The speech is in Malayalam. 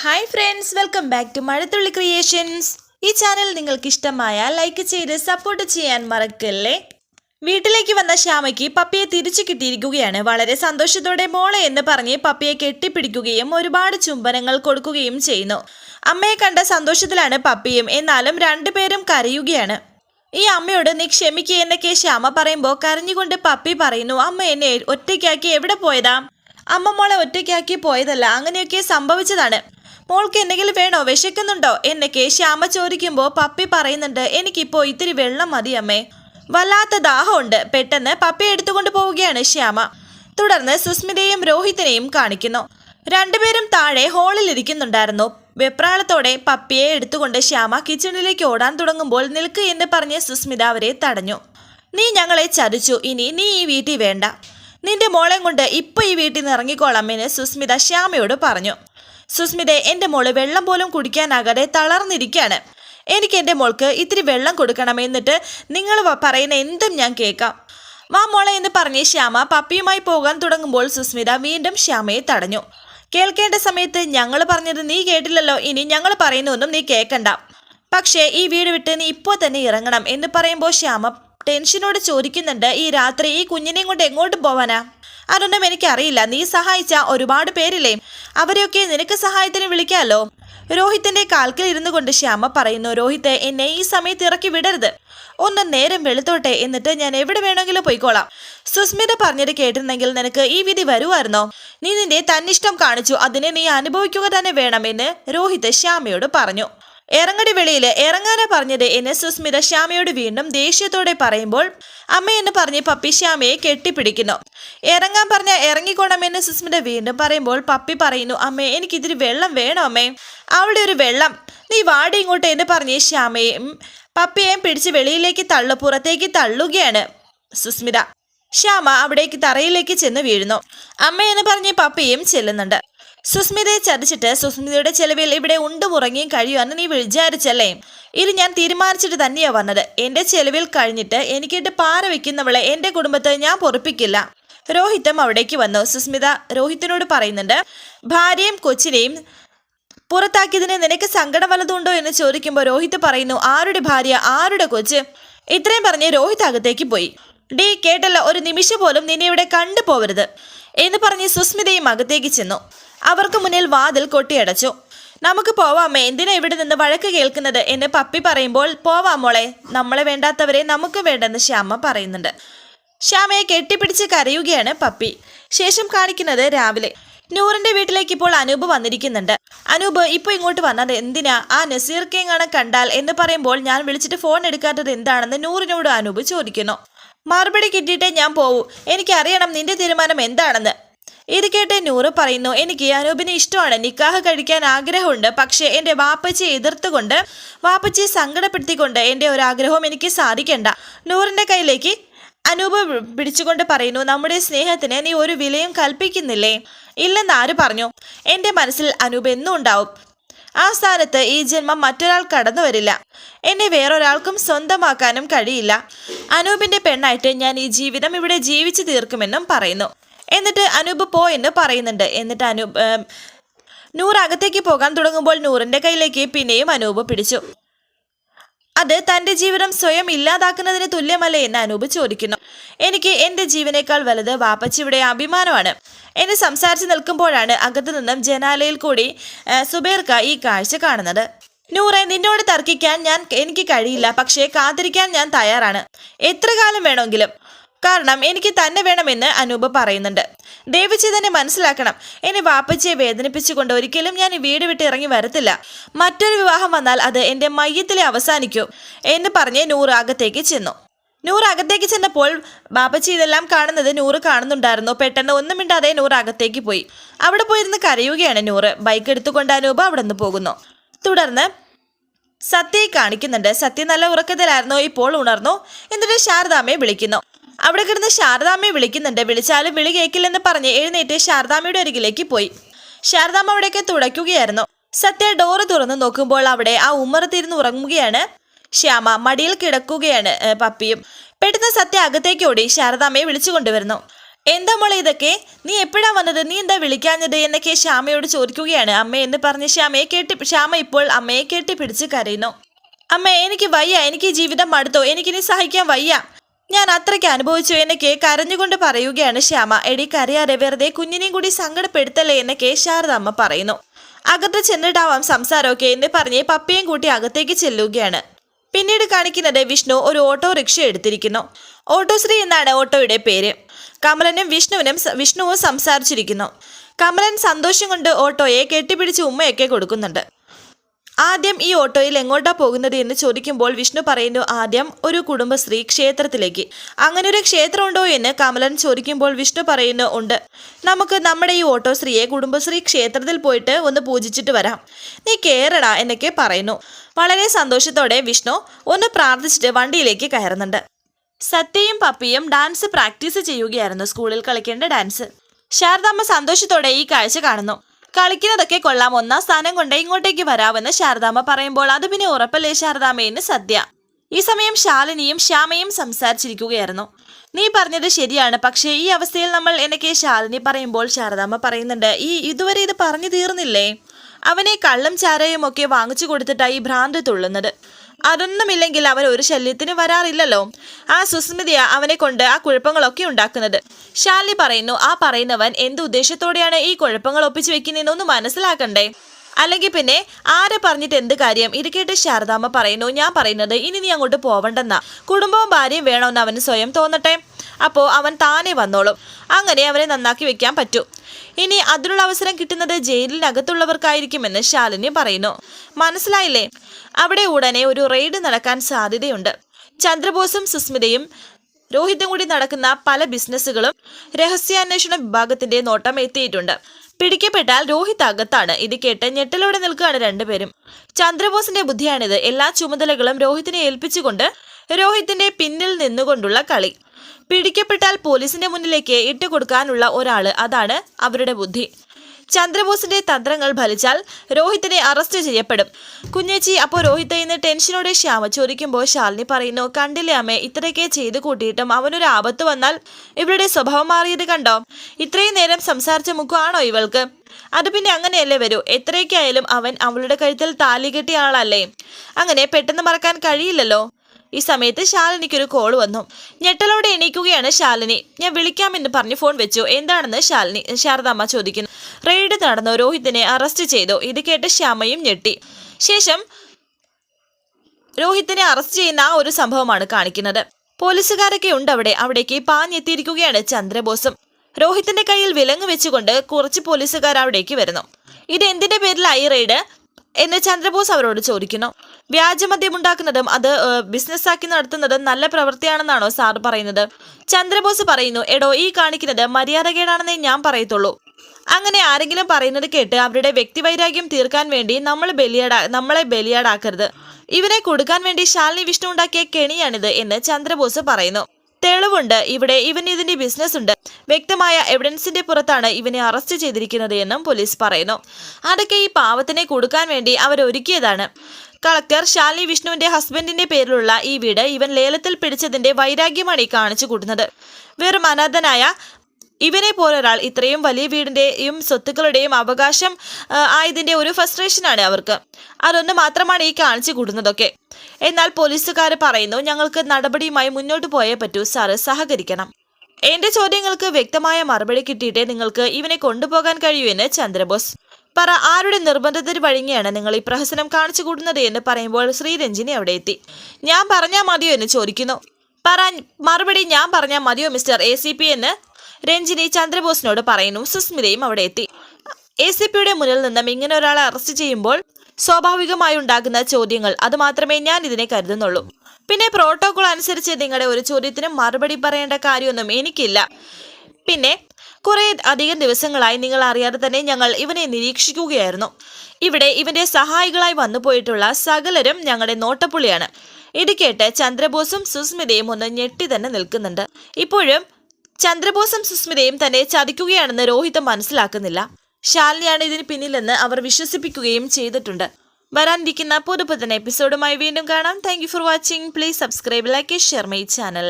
Hi friends welcome back to Mazhathulli creations ഈ ചാനൽ നിങ്ങൾക്ക് ഇഷ്ടമായ ലൈക്ക് ചെയ്ത് സപ്പോർട്ട് ചെയ്യാൻ മറക്കല്ലേ? വീട്ടിലേക്ക് വന്ന ശ്യാമയ്ക്ക് പപ്പിയെ തിരിച്ചു കിട്ടിയിരിക്കുകയാണ്. വളരെ സന്തോഷത്തോടെ മോളെ എന്ന് പറഞ്ഞ് പപ്പിയെ കെട്ടിപ്പിടിക്കുകയും ഒരുപാട് ചുംബനങ്ങൾ കൊടുക്കുകയും ചെയ്യുന്നു. അമ്മയെ കണ്ട സന്തോഷത്തിലാണ് പപ്പിയും എന്നാലും രണ്ടുപേരും കരയുകയാണ്. ഈ അമ്മയോട് നീ ക്ഷമിക്കുക എന്നൊക്കെ ശ്യാമ പറയുമ്പോൾ കരഞ്ഞുകൊണ്ട് പപ്പി പറയുന്നു അമ്മ എന്നെ ഒറ്റയ്ക്കാക്കി എവിടെ പോയതാ? അമ്മ മോളെ ഒറ്റയ്ക്കാക്കി പോയതല്ല അങ്ങനെയൊക്കെ സംഭവിച്ചതാണ്. മോൾക്ക് എന്തെങ്കിലും വേണോ? വിശക്കുന്നുണ്ടോ? എന്നൊക്കെ ശ്യാമ ചോദിക്കുമ്പോൾ പപ്പി പറയുന്നുണ്ട് എനിക്കിപ്പോ ഇത്തിരി വെള്ളം മതി അമ്മേ. വല്ലാത്ത ദാഹമുണ്ട്. പെട്ടെന്ന് പപ്പി എടുത്തുകൊണ്ട് പോവുകയാണ് ശ്യാമ. തുടർന്ന് സുസ്മിതയും രോഹിത്തിനെയും കാണിക്കുന്നു. രണ്ടുപേരും താഴെ ഹോളിൽ ഇരിക്കുന്നുണ്ടായിരുന്നു. വെപ്രാളത്തോടെ പപ്പിയെ എടുത്തുകൊണ്ട് ശ്യാമ കിച്ചണിലേക്ക് ഓടാൻ തുടങ്ങുമ്പോൾ നിൽക്ക് എന്ന് പറഞ്ഞ് സുസ്മിത അവരെ തടഞ്ഞു. നീ ഞങ്ങളെ ചതിച്ചു. ഇനി നീ ഈ വീട്ടിൽ വേണ്ട. നിന്റെ മോളെ കൊണ്ട് ഇപ്പൊ ഈ വീട്ടിൽ നിന്ന് ഇറങ്ങിക്കോളാം എന്ന് സുസ്മിത ശ്യാമയോട് പറഞ്ഞു. സുസ്മിത എന്റെ മോൾ വെള്ളം പോലും കുടിക്കാനാകാതെ തളർന്നിരിക്കുകയാണ്. എനിക്ക് എന്റെ മോൾക്ക് ഇത്തിരി വെള്ളം കൊടുക്കണം എന്നിട്ട് നിങ്ങൾ പറയുന്ന എന്തും ഞാൻ കേൾക്കാം. വാ മോളെ എന്ന് പറഞ്ഞ് ശ്യാമ പപ്പിയുമായി പോകാൻ തുടങ്ങുമ്പോൾ സുസ്മിത വീണ്ടും ശ്യാമയെ തടഞ്ഞു. കേൾക്കേണ്ട സമയത്ത് ഞങ്ങൾ പറഞ്ഞത് നീ കേട്ടില്ലല്ലോ ഇനി ഞങ്ങൾ പറയുന്നൊന്നും നീ കേൾക്കണ്ട. പക്ഷേ ഈ വീട് വിട്ട് നീ ഇപ്പോൾ തന്നെ ഇറങ്ങണം എന്ന് പറയുമ്പോൾ ശ്യാമ ടെൻഷനോട് ചോദിക്കുന്നുണ്ട് ഈ രാത്രി ഈ കുഞ്ഞിനെയും കൊണ്ട് എങ്ങോട്ട് പോവാനാ? അതൊന്നും എനിക്കറിയില്ല. നീ സഹായിച്ച ഒരുപാട് പേരില്ലേ? അവരെയൊക്കെ നിനക്ക് സഹായത്തിന് വിളിക്കാമല്ലോ രോഹിത്തിന്റെ കാൽക്കിൽ ഇരുന്നു കൊണ്ട് ശ്യാമ പറയുന്നു രോഹിത്തെ എന്നെ ഈ സമയത്ത് ഇറക്കി വിടരുത്. ഒന്ന് നേരം വെളുത്തോട്ടെ എന്നിട്ട് ഞാൻ എവിടെ വേണമെങ്കിലും പോയിക്കോളാം. സുസ്മിത പറഞ്ഞത് കേട്ടിരുന്നെങ്കിൽ നിനക്ക് ഈ വിധി വരുമായിരുന്നോ? നീ നിന്റെ തന്നിഷ്ടം കാണിച്ചു. അതിനെ നീ അനുഭവിക്കുക തന്നെ വേണമെന്ന് രോഹിത് ശ്യാമയോട് പറഞ്ഞു. ഇറങ്ങടി വെളിയിൽ ഇറങ്ങാനാ പറഞ്ഞത് എന്നെ സുസ്മിത ശ്യാമയോട് വീണ്ടും ദേഷ്യത്തോടെ പറയുമ്പോൾ അമ്മ എന്ന് പറഞ്ഞ് പപ്പി ശ്യാമയെ കെട്ടിപ്പിടിക്കുന്നു. ഇറങ്ങാൻ പറഞ്ഞ ഇറങ്ങിക്കോണമെന്ന് സുസ്മിത വീണ്ടും പറയുമ്പോൾ പപ്പി പറയുന്നു അമ്മേ എനിക്കിതിരി വെള്ളം വേണോ അമ്മേ. അവിടെ ഒരു വെള്ളം. നീ വാടി ഇങ്ങോട്ട് എന്ന് പറഞ്ഞ് ശ്യാമയും പപ്പിയെയും പിടിച്ച് വെളിയിലേക്ക് തള്ളു പുറത്തേക്ക് തള്ളുകയാണ് സുസ്മിത. ശ്യാമ അവിടേക്ക് തറയിലേക്ക് ചെന്ന് വീഴുന്നു. അമ്മയെന്ന് പറഞ്ഞ് പപ്പിയും ചെല്ലുന്നുണ്ട്. സുസ്മിതയെ ചതിച്ചിട്ട് സുസ്മിതയുടെ ചെലവിൽ ഇവിടെ ഉണ്ടും ഉറങ്ങിയും കഴിയുമെന്ന് നീ വിചാരിച്ചല്ലേ? ഇത് ഞാൻ തീരുമാനിച്ചിട്ട് തന്നെയാ വന്നത്. എന്റെ ചെലവിൽ കഴിഞ്ഞിട്ട് എനിക്കിട്ട് പാറ വെക്കുന്നവളെ എന്റെ കുടുംബത്തെ ഞാൻ പൊറപ്പിക്കില്ല. രോഹിത്തും അവിടേക്ക് വന്നു. സുസ്മിത രോഹിത്തിനോട് പറയുന്നുണ്ട് ഭാര്യയും കൊച്ചിനെയും പുറത്താക്കിയതിന് നിനക്ക് സങ്കടം വല്ലതുണ്ടോ? എന്ന് ചോദിക്കുമ്പോൾ രോഹിത് പറയുന്നു ആരുടെ ഭാര്യ? ആരുടെ കൊച്ച്? ഇത്രയും പറഞ്ഞ് രോഹിത് അകത്തേക്ക് പോയി. ഡി കേട്ടല്ല ഒരു നിമിഷം പോലും നിന്നെ ഇവിടെ കണ്ടു പോവരുത് എന്ന് പറഞ്ഞ് സുസ്മിതയും അകത്തേക്ക് ചെന്നു. അവർക്ക് മുന്നിൽ വാതിൽ കൊട്ടിയടച്ചു. നമുക്ക് പോവാമേ എന്തിനാ ഇവിടെ നിന്ന് വഴക്ക് കേൾക്കുന്നത്? എന്ന് പപ്പി പറയുമ്പോൾ പോവാമോളെ നമ്മളെ വേണ്ടാത്തവരെ നമുക്ക് വേണ്ടെന്ന് ശ്യാമ പറയുന്നുണ്ട്. ശ്യാമയെ കെട്ടിപ്പിടിച്ച് കരയുകയാണ് പപ്പി. ശേഷം കാണിക്കുന്നത് രാവിലെ. നൂറിന്റെ വീട്ടിലേക്ക് ഇപ്പോൾ അനൂപ് വന്നിരിക്കുന്നുണ്ട്. അനൂപ് ഇപ്പൊ ഇങ്ങോട്ട് വന്നത് എന്തിനാ? ആ നസീർ കേങ്ങാണ് കണ്ടാൽ എന്ന് പറയുമ്പോൾ ഞാൻ വിളിച്ചിട്ട് ഫോൺ എടുക്കാത്തത് എന്താണെന്ന് നൂറിനോട് അനൂപ് ചോദിക്കുന്നു. മറുപടി കിട്ടിയിട്ടേ ഞാൻ പോവൂ. എനിക്കറിയണം നിന്റെ തീരുമാനം എന്താണെന്ന്. ഇത് കേട്ട് നൂറ് പറയുന്നു എനിക്ക് അനൂപിനെ ഇഷ്ടമാണ്. നിക്കാഹ് കഴിക്കാൻ ആഗ്രഹമുണ്ട്. പക്ഷേ എന്റെ വാപ്പച്ചിയെ എതിർത്തുകൊണ്ട് വാപ്പച്ചിയെ സങ്കടപ്പെടുത്തിക്കൊണ്ട് എന്റെ ഒരു ആഗ്രഹവും എനിക്ക് സാധിക്കണ്ട. നൂറിന്റെ കയ്യിലേക്ക് അനൂപ് പിടിച്ചുകൊണ്ട് പറയുന്നു നമ്മുടെ സ്നേഹത്തിന് നീ ഒരു വിലയും കൽപ്പിക്കുന്നില്ലേ? ഇല്ലെന്ന് ആര് പറഞ്ഞു? എന്റെ മനസ്സിൽ അനൂപ് എന്നും ഉണ്ടാവും. ആ സ്ഥാനത്ത് ഈ ജന്മം മറ്റൊരാൾ കടന്നു വരില്ല. എന്നെ വേറൊരാൾക്കും സ്വന്തമാക്കാനും കഴിയില്ല. അനൂപിന്റെ പെണ്ണായിട്ട് ഞാൻ ഈ ജീവിതം ഇവിടെ ജീവിച്ചു തീർക്കുമെന്നും പറയുന്നു. എന്നിട്ട് അനൂപ് പോയെന്ന് പറയുന്നുണ്ട്. എന്നിട്ട് അനൂപ് നൂർ അകത്തേക്ക് പോകാൻ തുടങ്ങുമ്പോൾ നൂറിന്റെ കയ്യിലേക്ക് പിന്നെയും അനൂപ് പിടിച്ചു. അത് തന്റെ ജീവിതം സ്വയം ഇല്ലാതാക്കുന്നതിന് തുല്യമല്ലേ എന്ന് അനൂപ് ചോദിക്കുന്നു. എനിക്ക് എന്റെ ജീവനേക്കാൾ വലുത് വാപ്പച്ചിയുടെ അഭിമാനമാണ്. എന്ന് സംസാരിച്ച് നിൽക്കുമ്പോഴാണ് അകത്തു നിന്നും ജനാലയിൽ കൂടി സുബൈർക്ക ഈ കാഴ്ച കാണുന്നത്. നൂറെ നിന്നോട് തർക്കിക്കാൻ ഞാൻ എനിക്ക് കഴിയില്ല പക്ഷേ കാത്തിരിക്കാൻ ഞാൻ തയ്യാറാണ്. എത്ര കാലം വേണമെങ്കിലും. കാരണം എനിക്ക് തന്നെ വേണമെന്ന് അനൂപ് പറയുന്നുണ്ട്. ദേവിച്ചി തന്നെ മനസ്സിലാക്കണം. എന്നെ വാപ്പച്ചിയെ വേദനിപ്പിച്ചുകൊണ്ട് ഒരിക്കലും ഞാൻ ഈ വീട് വിട്ട് ഇറങ്ങി വരത്തില്ല. മറ്റൊരു വിവാഹം വന്നാൽ അത് എന്റെ മയ്യത്തിലെ അവസാനിക്കൂ എന്ന് പറഞ്ഞ് നൂറ് അകത്തേക്ക് ചെന്നു. നൂറ് അകത്തേക്ക് ചെന്നപ്പോൾ ബാപ്പച്ചി ഇതെല്ലാം കാണുന്നത് നൂറ് കാണുന്നുണ്ടായിരുന്നു. പെട്ടെന്ന് ഒന്നും മിണ്ടാതെ നൂറ് അകത്തേക്ക് പോയി. അവിടെ പോയിരുന്ന് കരയുകയാണ് നൂറ്. ബൈക്ക് എടുത്തുകൊണ്ട് അനൂപ് അവിടെ നിന്ന് പോകുന്നു. തുടർന്ന് സത്യയെ കാണിക്കുന്നുണ്ട്. സത്യ നല്ല ഉറക്കത്തിലായിരുന്നു. ഇപ്പോൾ ഉണർന്നു. എന്നിട്ട് ശാരദാമ്മയെ വിളിക്കുന്നു. അവിടെ കിടന്ന് ശാരദാമ്മയെ വിളിക്കുന്നുണ്ട്. വിളിച്ചാലും വിളി കേൾക്കില്ലെന്ന് പറഞ്ഞ് എഴുന്നേറ്റ് ശാരദാമ്മയുടെ അരികിലേക്ക് പോയി. ശാരദാമ്മ അവിടേക്ക് തുടയ്ക്കുകയായിരുന്നു. സത്യ ഡോറ് തുറന്ന് നോക്കുമ്പോൾ അവിടെ ആ ഉമ്മറത്തിരുന്ന് ഉറങ്ങുകയാണ്. ശ്യാമ മടിയിൽ കിടക്കുകയാണ് പപ്പിയും. പെട്ടെന്ന് സത്യ അകത്തേക്ക് ഓടി ശാരദാമ്മയെ വിളിച്ചു കൊണ്ടുവരുന്നു. എന്താ മോളെ ഇതൊക്കെ? നീ എപ്പോഴാ വന്നത്? നീ എന്താ വിളിക്കാഞ്ഞത്? എന്നൊക്കെ ശ്യാമയോട് ചോദിക്കുകയാണ്. അമ്മ എന്ന് പറഞ്ഞ് ശ്യാമയെ കേട്ടി ശ്യാമ ഇപ്പോൾ അമ്മയെ കേട്ടി കെട്ടിപ്പിടിച്ച് കരയുന്നു. അമ്മ എനിക്ക് വയ്യ. എനിക്ക് ജീവിതം മടുത്തോ. എനിക്കിനി സഹിക്കാൻ വയ്യ. ഞാൻ അത്രയ്ക്ക് അനുഭവിച്ചു എന്നൊക്കെ കരഞ്ഞുകൊണ്ട് പറയുകയാണ് ശ്യാമ. എടി കരയാതെ വെറുതെ കുഞ്ഞിനെയും കൂടി സങ്കടപ്പെടുത്തല്ലേ എന്നൊക്കെ ശാരദാമ്മ പറയുന്നു. അകത്ത് ചെന്നിട്ടാവാം സംസാരമൊക്കെ എന്ന് പറഞ്ഞ് പപ്പയും കൂട്ടി അകത്തേക്ക് ചെല്ലുകയാണ്. പിന്നീട് കാണിക്കുന്നത് വിഷ്ണു ഒരു ഓട്ടോറിക്ഷ എടുത്തിരിക്കുന്നു. ഓട്ടോശ്രീ എന്നാണ് ഓട്ടോയുടെ പേര്. കമലനും വിഷ്ണുവിനും വിഷ്ണുവും സംസാരിച്ചിരിക്കുന്നു. കമലൻ സന്തോഷം കൊണ്ട് ഓട്ടോയെ കെട്ടിപ്പിടിച്ച് ഉമ്മയൊക്കെ കൊടുക്കുന്നുണ്ട്. ആദ്യം ഈ ഓട്ടോയിൽ എങ്ങോട്ടാ പോകുന്നത് എന്ന് ചോദിക്കുമ്പോൾ വിഷ്ണു പറയുന്നു ആദ്യം ഒരു കുടുംബശ്രീ ക്ഷേത്രത്തിലേക്ക്. അങ്ങനെ ഒരു ക്ഷേത്രമുണ്ടോ എന്ന് കമലൻ ചോദിക്കുമ്പോൾ വിഷ്ണു പറയുന്നു ഉണ്ട്. നമുക്ക് നമ്മുടെ ഈ ഓട്ടോശ്രീയെ കുടുംബശ്രീ ക്ഷേത്രത്തിൽ പോയിട്ട് ഒന്ന് പൂജിച്ചിട്ട് വരാം. നീ കേറടാ എന്നൊക്കെ പറയുന്നു. വളരെ സന്തോഷത്തോടെ വിഷ്ണു ഒന്ന് പ്രാർത്ഥിച്ചിട്ട് വണ്ടിയിലേക്ക് കയറുന്നുണ്ട്. സത്യയും പപ്പിയും ഡാൻസ് പ്രാക്ടീസ് ചെയ്യുകയായിരുന്നു സ്കൂളിൽ കളിക്കേണ്ട ഡാൻസ്. ശാരദാമ്മ സന്തോഷത്തോടെ ഈ കാഴ്ച കാണുന്നു. കളിക്കുന്നതൊക്കെ കൊള്ളാം. ഒന്നാം സ്ഥാനം കൊണ്ട് ഇങ്ങോട്ടേക്ക് വരാമെന്ന് ശാരദാമ്മ പറയുമ്പോൾ അത് പിന്നെ ഉറപ്പല്ലേ ശാരദാമ്മയെന്ന് സദ്യ. ഈ സമയം ശാലിനിയും ശ്യാമയും സംസാരിച്ചിരിക്കുകയായിരുന്നു. നീ പറഞ്ഞത് ശരിയാണ്. പക്ഷേ ഈ അവസ്ഥയിൽ നമ്മൾ എനിക്ക് ശാലിനി പറയുമ്പോൾ ശാരദാമ്മ പറയുന്നുണ്ട് ഈ ഇതുവരെ ഇത് പറഞ്ഞു തീർന്നില്ലേ? അവനെ കള്ളും ചാരയും ഒക്കെ വാങ്ങിച്ചു കൊടുത്തിട്ടായി ഭ്രാന്ത് തുള്ളുന്നത്. അതൊന്നുമില്ലെങ്കിൽ അവൻ ഒരു ശല്യത്തിന് വരാറില്ലല്ലോ. ആ സുസ്മിതയ അവനെ കൊണ്ട് ആ കുഴപ്പങ്ങളൊക്കെ ഉണ്ടാക്കുന്നത്. ശാലി പറയുന്നു ആ പറയുന്നവൻ എന്ത് ഉദ്ദേശത്തോടെയാണ് ഈ കുഴപ്പങ്ങൾ ഒപ്പിച്ചു വെക്കുന്നതെന്നൊന്ന് മനസ്സിലാക്കണ്ടേ? അല്ലെങ്കിൽ പിന്നെ ആരെ പറഞ്ഞിട്ട് എന്ത് കാര്യം? ഇത് കേട്ട് ശാരദാമ്മ പറയുന്നു ഞാൻ പറയുന്നത് ഇനി നീ അങ്ങോട്ട് പോവണ്ടെന്നാ. കുടുംബവും ഭാര്യയും വേണമെന്ന് അവന് സ്വയം തോന്നട്ടെ? അപ്പോൾ അവൻ താനെ വന്നോളും. അങ്ങനെ അവനെ നന്നാക്കി വെക്കാൻ പറ്റൂ. ഇനി അതിനുള്ള അവസരം കിട്ടുന്നത് ജയിലിനകത്തുള്ളവർക്കായിരിക്കുമെന്ന് ശാലിനി പറയുന്നു. മനസ്സിലായില്ലേ? അവിടെ ഉടനെ ഒരു റെയ്ഡ് നടക്കാൻ സാധ്യതയുണ്ട്. ചന്ദ്രബോസും സുസ്മിതയും രോഹിതും കൂടി നടക്കുന്ന പല ബിസിനസ്സുകളും രഹസ്യാന്വേഷണ വിഭാഗത്തിന്റെ നോട്ടം എത്തിയിട്ടുണ്ട്. പിടിക്കപ്പെട്ടാൽ രോഹിത് അകത്താണ്. ഇത് കേട്ട് ഞെട്ടലോടെ നിൽക്കുകയാണ് രണ്ടുപേരും. ചന്ദ്രബോസിന്റെ ബുദ്ധിയാണിത്. എല്ലാ ചുമതലകളും രോഹിത്തിനെ ഏൽപ്പിച്ചുകൊണ്ട് രോഹിത്തിന്റെ പിന്നിൽ നിന്നുകൊണ്ടുള്ള കളി. പിടിക്കപ്പെട്ടാൽ പോലീസിന്റെ മുന്നിലേക്ക് ഇട്ടുകൊടുക്കാനുള്ള ഒരാൾ അതാണ് അവരുടെ ബുദ്ധി. ചന്ദ്രബോസിന്റെ തന്ത്രങ്ങൾ ഫലിച്ചാൽ രോഹിത്തിനെ അറസ്റ്റ് ചെയ്യപ്പെടും. കുഞ്ഞേച്ചി അപ്പോൾ രോഹിത് ഇന്ന് ടെൻഷനോടെ ശ്യാമ ചോദിക്കുമ്പോൾ ശാലിനി പറയുന്നു കണ്ടില്ലേ അമ്മേ ഇത്രയൊക്കെ ചെയ്തു കൂട്ടിയിട്ടും അവനൊരു ആപത്ത് വന്നാൽ ഇവരുടെ സ്വഭാവം മാറിയത് കണ്ടോ? ഇത്രയും നേരം സംസാരിച്ച മുക്കുവാണോ ഇവൾക്ക്? അത് പിന്നെ അങ്ങനെയല്ലേ വരൂ? എത്രയൊക്കെ ആയാലും അവൻ അവളുടെ കഴുത്തിൽ താലി കെട്ടിയ ആളല്ലേ? അങ്ങനെ പെട്ടെന്ന് മറക്കാൻ കഴിയില്ലല്ലോ? ഈ സമയത്ത് ശാലിനിക്കൊരു കോൾ വന്നു. ഞെട്ടലോടെ എണീക്കുകയാണ് ശാലിനി. ഞാൻ വിളിക്കാമെന്ന് പറഞ്ഞ് ഫോൺ വെച്ചു. എന്താണെന്ന് ശാലിനി? ശാരദാമ്മ ചോദിക്കുന്നു. റെയ്ഡ് നടന്നു? രോഹിത്തിനെ അറസ്റ്റ് ചെയ്തു. ഇത് കേട്ട് ശ്യാമയും ഞെട്ടി. ശേഷം രോഹിത്തിനെ അറസ്റ്റ് ചെയ്യുന്ന ആ ഒരു സംഭവമാണ് കാണിക്കുന്നത്. പോലീസുകാരൊക്കെ ഉണ്ട് അവിടെ. അവിടേക്ക് പാഞ്ഞെത്തിയിരിക്കുകയാണ് ചന്ദ്രബോസും. രോഹിത്തിന്റെ കയ്യിൽ വിലങ്ങ് വെച്ചുകൊണ്ട് കുറച്ച് പോലീസുകാർ അവിടേക്ക് വരുന്നു. ഇത് എന്തിന്റെ പേരിലായി റെയ്ഡ്? എന്ന് ചന്ദ്രബോസ് അവരോട് ചോദിക്കുന്നു. വ്യാജമദ്യം ഉണ്ടാക്കുന്നതും അത് ബിസിനസ്സാക്കി നടത്തുന്നതും നല്ല പ്രവൃത്തിയാണെന്നാണോ സാർ പറയുന്നത്? ചന്ദ്രബോസ് പറയുന്നു എടോ ഈ കാണിക്കുന്നത് മര്യാദകേടാണെന്നേ ഞാൻ പറയത്തുള്ളൂ. അങ്ങനെ ആരെങ്കിലും പറയുന്നത് കേട്ട് അവരുടെ വ്യക്തിവൈരാഗ്യം തീർക്കാൻ വേണ്ടി നമ്മൾ ബലിയാടാ നമ്മളെ ബലിയാടാക്കരുത്. ഇവരെ കൊടുക്കാൻ വേണ്ടി ശാലിനി വിഷ്ണു ഉണ്ടാക്കിയ കെണിയാണിത് എന്ന് ചന്ദ്രബോസ് പറയുന്നു. തെളിവുണ്ട്. ഇവിടെ ഇവൻ ഇതിന്റെ ബിസിനസ് ഉണ്ട്. വ്യക്തമായ എവിഡൻസിന്റെ പുറത്താണ് ഇവനെ അറസ്റ്റ് ചെയ്തിരിക്കുന്നത് എന്നും പോലീസ് പറയുന്നു. അതൊക്കെ ഈ പാവത്തിനെ കൊടുക്കാൻ വേണ്ടി അവർ ഒരുക്കിയതാണ് കളക്ടർ ശാലിനി വിഷ്ണുവിന്റെ ഹസ്ബൻഡിന്റെ പേരിലുള്ള ഈ വീട് ഇവൻ ലേലത്തിൽ പിടിച്ചതിന്റെ വൈരാഗ്യമാണ് ഈ കാണിച്ചു കൂട്ടുന്നത്. വെറും അനാഥനായ ഇവനെ പോലൊരാൾ ഇത്രയും വലിയ വീടിന്റെയും സ്വത്തുക്കളുടെയും അവകാശം ആയതിന്റെ ഒരു ഫ്രസ്ട്രേഷനാണ് അവർക്ക്. അതൊന്ന് മാത്രമാണ് ഈ കാണിച്ചു കൂടുന്നതൊക്കെ. എന്നാൽ പോലീസുകാർ പറയുന്നു ഞങ്ങൾക്ക് നടപടിയുമായി മുന്നോട്ട് പോയേ പറ്റൂ സാറ്. സഹകരിക്കണം. എന്റെ ചോദ്യങ്ങൾക്ക് വ്യക്തമായ മറുപടി കിട്ടിയിട്ടേ നിങ്ങൾക്ക് ഇവനെ കൊണ്ടുപോകാൻ കഴിയൂ എന്ന് ചന്ദ്രബോസ്. പറ ആരുടെ നിർബന്ധത്തിന് വഴങ്ങിയാണ് നിങ്ങൾ ഈ പ്രഹസനം കാണിച്ചു കൂടുന്നത്? എന്ന് പറയുമ്പോൾ ശ്രീരഞ്ജിനി അവിടെ എത്തി. ഞാൻ പറഞ്ഞാൽ മതിയോ? എന്ന് ചോദിക്കുന്നു. പറ മറുപടി ഞാൻ പറഞ്ഞാൽ മതിയോ മിസ്റ്റർ എ സി പി? എന്ന് രഞ്ജിനി ചന്ദ്രബോസിനോട് പറയുന്നു സുസ്മിതയും അവിടെ എത്തി. എ സി പിയുടെ മുന്നിൽ നിന്നും ഇങ്ങനെ ഒരാളെ അറസ്റ്റ് ചെയ്യുമ്പോൾ സ്വാഭാവികമായി ഉണ്ടാകുന്ന ചോദ്യങ്ങൾ അത് മാത്രമേ ഞാൻ ഇതിനെ കരുതുന്നുള്ളൂ. പിന്നെ പ്രോട്ടോകോൾ അനുസരിച്ച് നിങ്ങളുടെ ഒരു ചോദ്യത്തിനും മറുപടി പറയേണ്ട കാര്യമൊന്നും എനിക്കില്ല. പിന്നെ കുറേ അധികം ദിവസങ്ങളായി നിങ്ങൾ അറിയാതെ തന്നെ ഞങ്ങൾ ഇവനെ നിരീക്ഷിക്കുകയായിരുന്നു. ഇവിടെ ഇവന്റെ സഹായികളായി വന്നു പോയിട്ടുള്ള സകലരും ഞങ്ങളുടെ നോട്ടപ്പുള്ളിയാണ്. ഇത് കേട്ട് ചന്ദ്രബോസും സുസ്മിതയും ഒന്ന് ഞെട്ടി തന്നെ നിൽക്കുന്നുണ്ട്. ഇപ്പോഴും ചന്ദ്രബോസും സുസ്മിതയും തന്നെ ചതിക്കുകയാണെന്ന് രോഹിത് മനസ്സിലാക്കുന്നില്ല. ശാലിനിയാണ് ഇതിന് പിന്നിലെന്ന് അവർ വിശ്വസിപ്പിക്കുകയും ചെയ്തിട്ടുണ്ട്. വരാനിരിക്കുന്ന പുതുപുത്തൻ എപ്പിസോഡുമായി വീണ്ടും കാണാം. Thank for watching please subscribe like share my channel